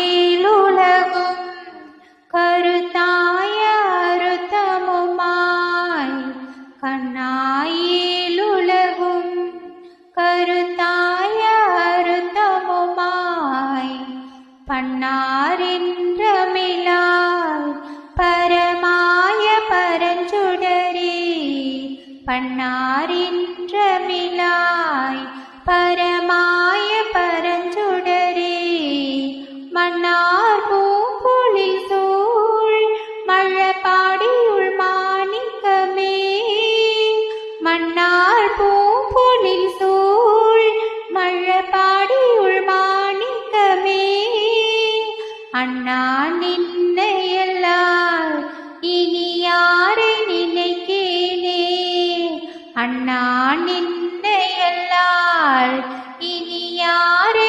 கண்ணாயேலுலகும் கருத்தாய அருத்தமுமாய் கண்ணாயேலுலகும் கருத்தாய அருத்தமுமாய் பன்னாரின்றமிழாய் பரமாய பரஞ்சுடரே பன்னாரின்றமிழாய் அண்ணா நின்னையல்லால் இனி யாரை நினைக்கேனே அண்ணா நின்